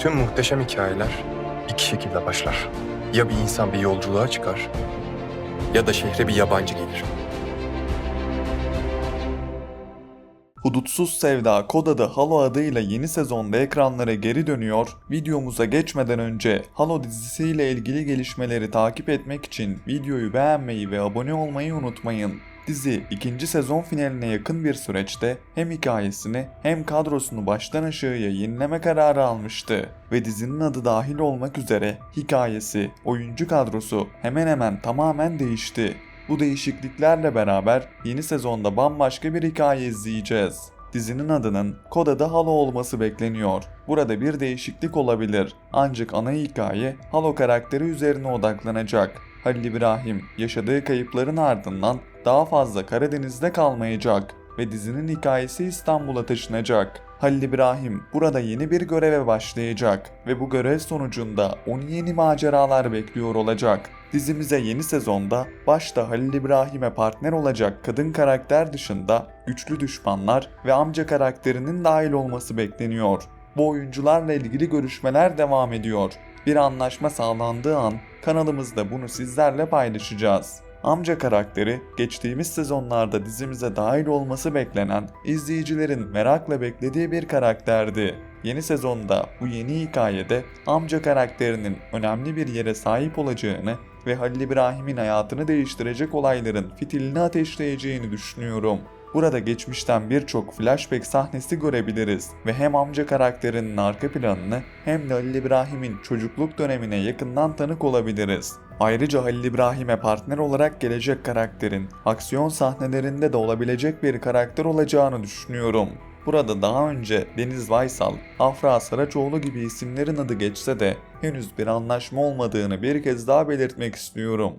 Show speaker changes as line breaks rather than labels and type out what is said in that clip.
Tüm muhteşem hikayeler iki şekilde başlar. Ya bir insan bir yolculuğa çıkar ya da şehre bir yabancı gelir.
Hudutsuz Sevda kod adı Halo adıyla yeni sezonda ekranlara geri dönüyor. Videomuza geçmeden önce Halo dizisiyle ilgili gelişmeleri takip etmek için videoyu beğenmeyi ve abone olmayı unutmayın. Dizi ikinci sezon finaline yakın bir süreçte hem hikayesini hem kadrosunu baştan aşağıya yenileme kararı almıştı ve dizinin adı dahil olmak üzere hikayesi, oyuncu kadrosu hemen hemen tamamen değişti. Bu değişikliklerle beraber yeni sezonda bambaşka bir hikaye izleyeceğiz. Dizinin adının kod adı Halo olması bekleniyor. Burada bir değişiklik olabilir. Ancak ana hikaye Halo karakteri üzerine odaklanacak. Halil İbrahim yaşadığı kayıpların ardından daha fazla Karadeniz'de kalmayacak ve dizinin hikayesi İstanbul'a taşınacak. Halil İbrahim burada yeni bir göreve başlayacak ve bu görev sonucunda onu yeni maceralar bekliyor olacak. Dizimize yeni sezonda başta Halil İbrahim'e partner olacak kadın karakter dışında güçlü düşmanlar ve amca karakterinin dahil olması bekleniyor. Bu oyuncularla ilgili görüşmeler devam ediyor. Bir anlaşma sağlandığı an kanalımızda bunu sizlerle paylaşacağız. Amca karakteri geçtiğimiz sezonlarda dizimize dahil olması beklenen, izleyicilerin merakla beklediği bir karakterdi. Yeni sezonda bu yeni hikayede amca karakterinin önemli bir yere sahip olacağını ve Halil İbrahim'in hayatını değiştirecek olayların fitilini ateşleyeceğini düşünüyorum. Burada geçmişten birçok flashback sahnesi görebiliriz ve hem amca karakterinin arka planını hem de Halil İbrahim'in çocukluk dönemine yakından tanık olabiliriz. Ayrıca Halil İbrahim'e partner olarak gelecek karakterin aksiyon sahnelerinde de olabilecek bir karakter olacağını düşünüyorum. Burada daha önce Deniz Vaysal, Afra Saraçoğlu gibi isimlerin adı geçse de henüz bir anlaşma olmadığını bir kez daha belirtmek istiyorum.